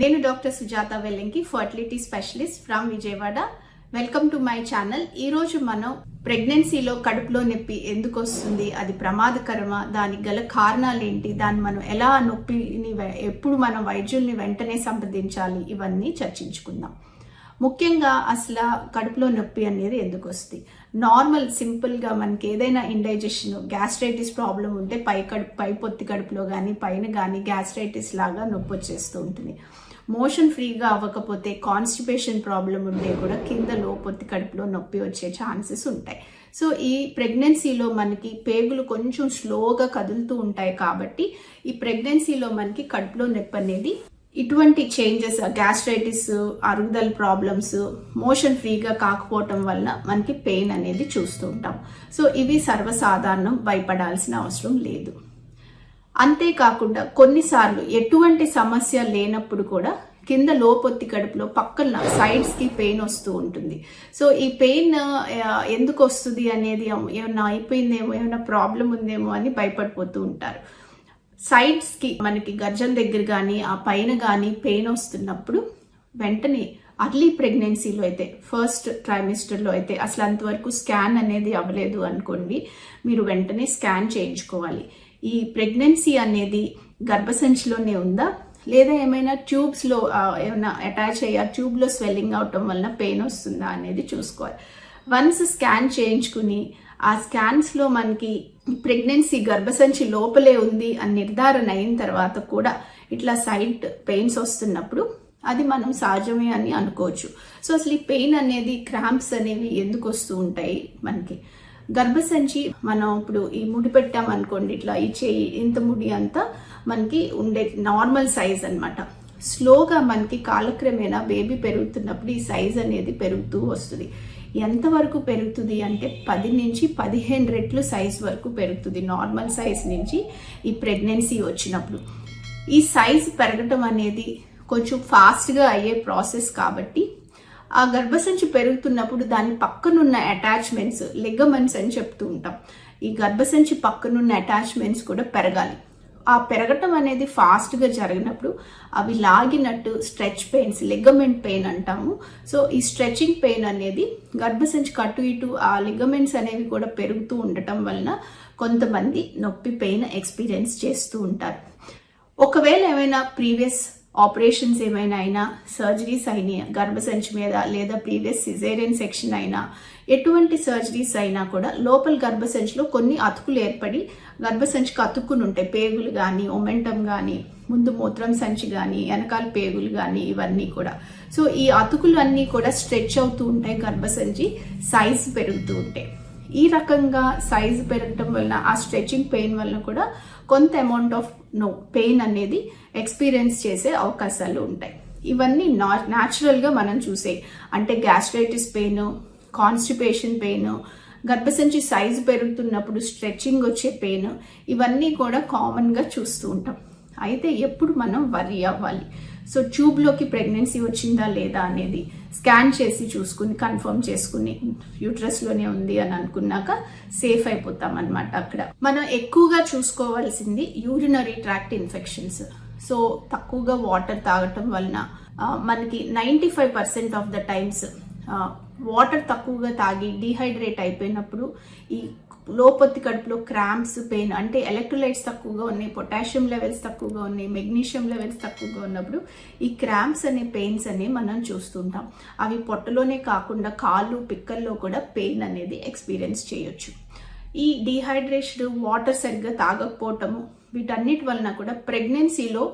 నేను doctor Sujatha Vellinki fertility specialist from Vijayawada. Welcome to my channel. ఈ రోజు మనం ప్రెగ్నెన్సీలో కడుపులో నొప్పి ఎందుకు వస్తుంది అది ప్రమాదకరమా దానికి గల కారణాలు ఏంటి దాన్ని మనం ఎలా నొప్పిని ఎప్పుడు మనం వైద్యుల్ని వెంటనే సంప్రదించాలి ఇవన్నీ చర్చించుకుందాం. ముఖ్యంగా అసలు కడుపులో నొప్పి అనేది ఎందుకు వస్తుంది? నార్మల్ సింపుల్గా మనకి ఏదైనా ఇండైజెషన్ గ్యాస్ట్రైటిస్ ప్రాబ్లం ఉంటే పై కడుపు పై పొత్తి కడుపులో కానీ పైన కానీ గ్యాస్ట్రైటిస్ లాగా నొప్పి వచ్చేస్తూ ఉంటుంది. మోషన్ ఫ్రీగా అవ్వకపోతే కాన్స్టిపేషన్ ప్రాబ్లం ఉంటే కూడా కింద లో పొత్తి కడుపులో నొప్పి వచ్చే ఛాన్సెస్ ఉంటాయి. సో ఈ ప్రెగ్నెన్సీలో మనకి పేగులు కొంచెం స్లోగా కదులుతూ ఉంటాయి కాబట్టి ఈ ప్రెగ్నెన్సీలో మనకి కడుపులో నొప్పి అనేది ఇటువంటి చేంజెస్ గ్యాస్ట్రైటిస్ అరుగుదల ప్రాబ్లమ్స్ మోషన్ ఫ్రీగా కాకపోవటం వల్ల మనకి పెయిన్ అనేది చూస్తూ ఉంటాం. సో ఇవి సర్వసాధారణం భయపడాల్సిన అవసరం లేదు. అంతేకాకుండా కొన్నిసార్లు ఎటువంటి సమస్య లేనప్పుడు కూడా కింద లోపొత్తి కడుపులో పక్కన సైడ్స్కి పెయిన్ వస్తూ ఉంటుంది. సో ఈ పెయిన్ ఎందుకు వస్తుంది అనేది ఏమన్నా అయిపోయిందేమో ఏమైనా ప్రాబ్లం ఉందేమో అని భయపడిపోతూ ఉంటారు. సైడ్స్కి మనకి గర్జన దగ్గర కానీ ఆ పైన కానీ పెయిన్ వస్తున్నప్పుడు వెంటనే అర్లీ ప్రెగ్నెన్సీలో అయితే ఫస్ట్ ట్రైమిస్టర్లో అయితే అసలు అంతవరకు స్కాన్ అనేది అవ్వలేదు అనుకోండి మీరు వెంటనే స్కాన్ చేయించుకోవాలి. ఈ ప్రెగ్నెన్సీ అనేది గర్భసంచిలోనే ఉందా? లేదా ఏమైనా ట్యూబ్స్లో ఏమైనా అటాచ్ అయ్యా? ట్యూబ్లో స్వెల్లింగ్ అవటం వలన పెయిన్ వస్తుందా అనేది చూసుకోవాలి. వన్స్ స్కాన్ చేయించుకుని ఆ స్కాన్స్లో మనకి ప్రెగ్నెన్సీ గర్భసంచి లోపలే ఉంది అని నిర్ధారణ అయిన తర్వాత కూడా ఇట్లా సైడ్ పెయిన్స్ వస్తున్నప్పుడు అది మనం సహజమే అని అనుకోవచ్చు. సో అసలు ఈ పెయిన్ అనేది క్రాంప్స్ అనేవి ఎందుకు వస్తూ ఉంటాయి మనకి? గర్భసంచి మనం ఇప్పుడు ఈ ముడి పెట్టాం అనుకోండి ఇట్లా ఈ చేయి ఇంత ముడి అంతా మనకి ఉండే నార్మల్ సైజ్ అన్నమాట. స్లోగా మనకి కాలక్రమేణా బేబీ పెరుగుతున్నప్పుడు ఈ సైజ్ అనేది పెరుగుతూ వస్తుంది. ఎంతవరకు పెరుగుతుంది అంటే పది నుంచి పదిహేను రెట్లు సైజ్ వరకు పెరుగుతుంది నార్మల్ సైజ్ నుంచి ఈ ప్రెగ్నెన్సీ వచ్చినప్పుడు. ఈ సైజ్ పెరగటం అనేది కొంచెం ఫాస్ట్గా అయ్యే ప్రాసెస్ కాబట్టి ఆ గర్భసంచి పెరుగుతున్నప్పుడు దాని పక్కనున్న అటాచ్మెంట్స్ లెగ్గమెంట్స్ అని చెప్తూ ఉంటాం. ఈ గర్భసంచి పక్కనున్న అటాచ్మెంట్స్ కూడా పెరగాలి. ఆ పెరగటం అనేది ఫాస్ట్గా జరిగినప్పుడు అవి లాగినట్టు స్ట్రెచ్ పెయిన్స్ లిగమెంట్ పెయిన్ అంటాము. సో ఈ స్ట్రెచింగ్ పెయిన్ అనేది గర్భసంచి కటు ఇటు ఆ లిగమెంట్స్ అనేవి కూడా పెరుగుతూ ఉండటం వలన కొంతమంది నొప్పి పెయిన్ ఎక్స్పీరియన్స్ చేస్తూ ఉంటారు. ఒకవేళ ఏమైనా ప్రీవియస్ ఆపరేషన్స్ ఏమైనా అయినా సర్జరీస్ అయినా గర్భసంచి మీద లేదా ప్రీవియస్ సిజేరియన్ సెక్షన్ అయినా ఎటువంటి సర్జరీస్ అయినా కూడా లోపల గర్భసంచిలో కొన్ని అతుకులు ఏర్పడి గర్భసంచికి అతుక్కుని ఉంటాయి పేగులు కానీ ఒమెంటం కానీ ముందు మూత్రం సంచి కానీ వెనకాల పేగులు కానీ ఇవన్నీ కూడా. సో ఈ అతుకులు అన్నీ కూడా స్ట్రెచ్ అవుతూ ఉంటాయి గర్భసంచి సైజ్ పెరుగుతూ ఉంటాయి. ఈ రకంగా సైజు పెరగటం వలన ఆ స్ట్రెచింగ్ పెయిన్ వలన కూడా కొంత అమౌంట్ ఆఫ్ నో పెయిన్ అనేది ఎక్స్పీరియన్స్ చేసే అవకాశాలు ఉంటాయి. ఇవన్నీ నా న్యాచురల్గా మనం చూసే అంటే గ్యాస్ట్రైటిస్ పెయిన్ కాన్స్టిపేషన్ పెయిన్ గర్భసంచి సైజు పెరుగుతున్నప్పుడు స్ట్రెచ్చింగ్ వచ్చే పెయిన్ ఇవన్నీ కూడా కామన్గా చూస్తూ ఉంటాం. అయితే ఎప్పుడు మనం వర్రీ అవ్వాలి. సో ట్యూబ్లోకి ప్రెగ్నెన్సీ వచ్చిందా లేదా అనేది స్కాన్ చేసి చూసుకుని కన్ఫర్మ్ చేసుకుని యూట్రస్లోనే ఉంది అని అనుకున్నాక సేఫ్ అయిపోతాం అనమాట అక్కడ. మనం ఎక్కువగా చూసుకోవాల్సింది యూరినరీ ట్రాక్ట్ ఇన్ఫెక్షన్స్. సో తక్కువగా వాటర్ తాగటం వలన మనకి ninety five percent of the times water తక్కువగా తాగి డిహైడ్రేట్ అయిపోయినప్పుడు ఈ లోపొత్తి కడుపులో క్రాంప్స్ పెయిన్ అంటే ఎలక్ట్రోలైట్స్ తక్కువగా ఉన్నాయి పొటాషియం లెవెల్స్ తక్కువగా ఉన్నాయి మెగ్నీషియం లెవెల్స్ తక్కువగా ఉన్నప్పుడు ఈ క్రాంప్స్ అనే పెయిన్స్ అనేవి మనం చూస్తుంటాం అవి పొట్టలోనే కాకుండా కాళ్ళు పిక్కల్లో కూడా పెయిన్ అనేది ఎక్స్పీరియన్స్ చేయొచ్చు. ఈ డీహైడ్రేషన్ వాటర్ సరిగ్గా తాగకపోవటము వీటన్నిటి వలన కూడా ప్రెగ్నెన్సీలో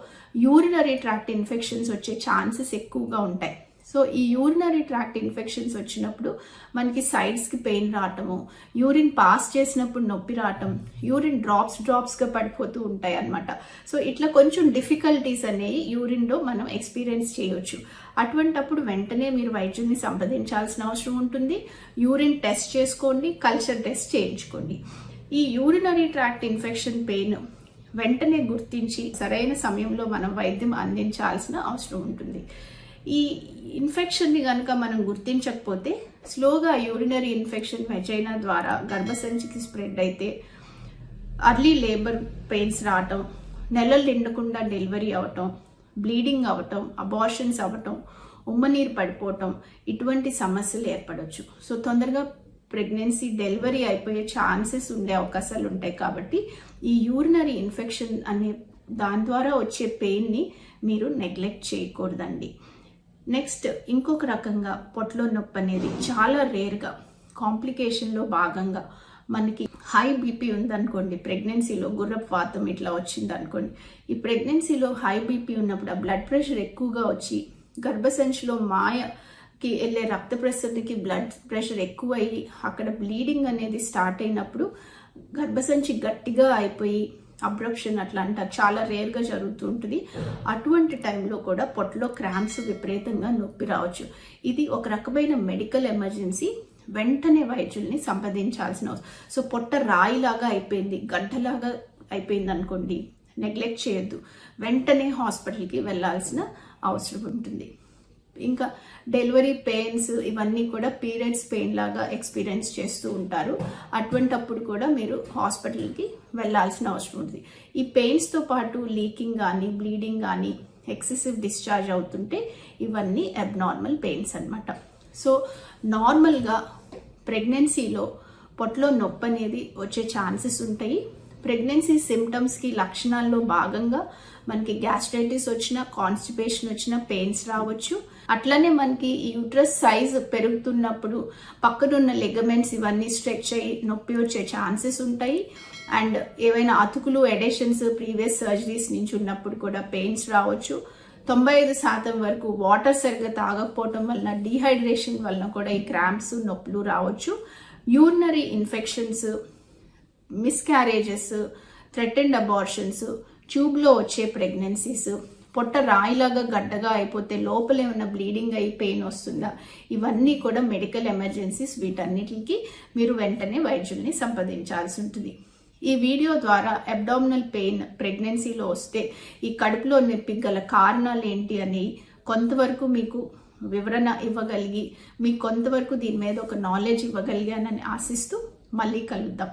యూరినరీ ట్రాక్ట్ ఇన్ఫెక్షన్స్ వచ్చే ఛాన్సెస్ ఎక్కువగా ఉంటాయి. సో ఈ యూరినరీ ట్రాక్ట్ ఇన్ఫెక్షన్స్ వచ్చినప్పుడు మనకి సైడ్స్కి పెయిన్ రావటము యూరిన్ పాస్ చేసినప్పుడు నొప్పి రావటం యూరిన్ డ్రాప్స్ డ్రాప్స్గా పడిపోతూ ఉంటాయి అన్నమాట సో ఇట్లా కొంచెం డిఫికల్టీస్ అనేవి యూరిన్లో మనం ఎక్స్పీరియన్స్ చేయొచ్చు. అటువంటప్పుడు వెంటనే మీరు వైద్యుని సంప్రదించాల్సిన అవసరం ఉంటుంది. యూరిన్ టెస్ట్ చేసుకోండి కల్చర్ టెస్ట్ చేయించుకోండి. ఈ యూరినరీ ట్రాక్ట్ ఇన్ఫెక్షన్ పెయిన్ వెంటనే గుర్తించి సరైన సమయంలో మనం వైద్యం అందించాల్సిన అవసరం ఉంటుంది. ఈ ఇన్ఫెక్షన్ని కనుక మనం గుర్తించకపోతే స్లోగా యూరినరీ ఇన్ఫెక్షన్ వెజైనా ద్వారా గర్భసంచికి స్ప్రెడ్ అయితే అర్లీ లేబర్ పెయిన్స్ రావటం నెలలు నిండకుండా డెలివరీ అవటం బ్లీడింగ్ అవ్వటం అబార్షన్స్ అవ్వటం ఉమ్మనీరు పడిపోవటం ఇటువంటి సమస్యలు ఏర్పడవచ్చు సో తొందరగా ప్రెగ్నెన్సీ డెలివరీ అయిపోయే ఛాన్సెస్ ఉండే అవకాశాలు ఉంటాయి కాబట్టి ఈ యూరినరీ ఇన్ఫెక్షన్ అనే దాని ద్వారా వచ్చే పెయిన్ని మీరు నెగ్లెక్ట్ చేయకూడదండి. నెక్స్ట్ ఇంకొక రకంగా పొట్టలో నొప్పి అనేది చాలా రేర్గా కాంప్లికేషన్లో భాగంగా మనకి హై బీపీ ఉందనుకోండి ప్రెగ్నెన్సీలో గుర్రపు వాతం ఇట్లా వచ్చింది అనుకోండి ఈ ప్రెగ్నెన్సీలో హై బీపీ ఉన్నప్పుడు ఆ బ్లడ్ ప్రెషర్ ఎక్కువగా వచ్చి గర్భసంచిలో మాయకి వెళ్ళే రక్త ప్రసరణకి బ్లడ్ ప్రెషర్ ఎక్కువయ్యి అక్కడ బ్లీడింగ్ అనేది స్టార్ట్ అయినప్పుడు గర్భసంచి గట్టిగా అయిపోయి అబ్రప్షన్ అట్లా అంటారు చాలా రేర్గా జరుగుతూ ఉంటుంది అటువంటి టైంలో కూడా పొట్టలో క్రాంప్స్ విపరీతంగా నొప్పి రావచ్చు. ఇది ఒక రకమైన మెడికల్ ఎమర్జెన్సీ. వెంటనే వైద్యుల్ని సంప్రదించాల్సిన అవసరం. సో పొట్ట రాయిలాగా అయిపోయింది గడ్డలాగా అయిపోయింది అనుకోండి నెగ్లెక్ట్ చేయొద్దు. వెంటనే హాస్పిటల్కి వెళ్ళాల్సిన అవసరం ఉంటుంది. ఇంకా డెలివరీ పెయిన్స్ ఇవన్నీ కూడా పీరియడ్స్ పెయిన్ లాగా ఎక్స్పీరియన్స్ చేస్తూ ఉంటారు. అటువంటప్పుడు కూడా మీరు హాస్పిటల్కి వెళ్ళాల్సిన అవసరం ఉంటుంది ఈ పెయిన్స్తో పాటు లీకింగ్ కానీ బ్లీడింగ్ కానీ ఎక్సెసివ్ డిశ్చార్జ్ అవుతుంటే ఇవన్నీ అబ్నార్మల్ పెయిన్స్ అన్నమాట. సో నార్మల్గా ప్రెగ్నెన్సీలో పొట్టలో నొప్పి అనేది వచ్చే ఛాన్సెస్ ఉంటాయి. ప్రెగ్నెన్సీ సిమ్టమ్స్కి లక్షణాల్లో భాగంగా మనకి గ్యాస్ట్రైటిస్ వచ్చిన కాన్స్టిపేషన్ వచ్చిన పెయిన్స్ రావచ్చు. అట్లనే మనకి యూట్రస్ సైజ్ పెరుగుతున్నప్పుడు పక్కనున్న లెగమెంట్స్ ఇవన్నీ స్ట్రెచ్ అయ్యి నొప్పి వచ్చే ఛాన్సెస్ ఉంటాయి. అండ్ ఏవైనా అతుకులు ఎడేషన్స్ ప్రీవియస్ సర్జరీస్ నుంచి ఉన్నప్పుడు కూడా పెయిన్స్ రావచ్చు. తొంభై ఐదు శాతం వరకు వాటర్ సరిగ్గా తాగకపోవటం వలన డీహైడ్రేషన్ వలన కూడా ఈ క్రాంప్స్ నొప్పులు రావచ్చు. Urinary infections miscarriages threatened abortions ట్యూబ్లో వచ్చే ప్రెగ్నెన్సీస్ పొట్ట రాయిలాగా గడ్డగా అయిపోతే లోపల ఏమైనా బ్లీడింగ్ అయ్యి పెయిన్ వస్తుందా? ఇవన్నీ కూడా మెడికల్ ఎమర్జెన్సీస్ వీటన్నిటికి మీరు వెంటనే వైద్యుల్ని సంప్రదించాల్సి ఉంటుంది. ఈ వీడియో ద్వారా అబ్డామినల్ పెయిన్ ప్రెగ్నెన్సీలో వస్తే ఈ కడుపులో నొప్పి గల కారణాలు ఏంటి అని కొంతవరకు మీకు వివరణ ఇవ్వగలిగి మీకు కొంతవరకు దీని మీద ఒక నాలెడ్జ్ ఇవ్వగలిగానని ఆశిస్తూ మళ్ళీ కలుద్దాం.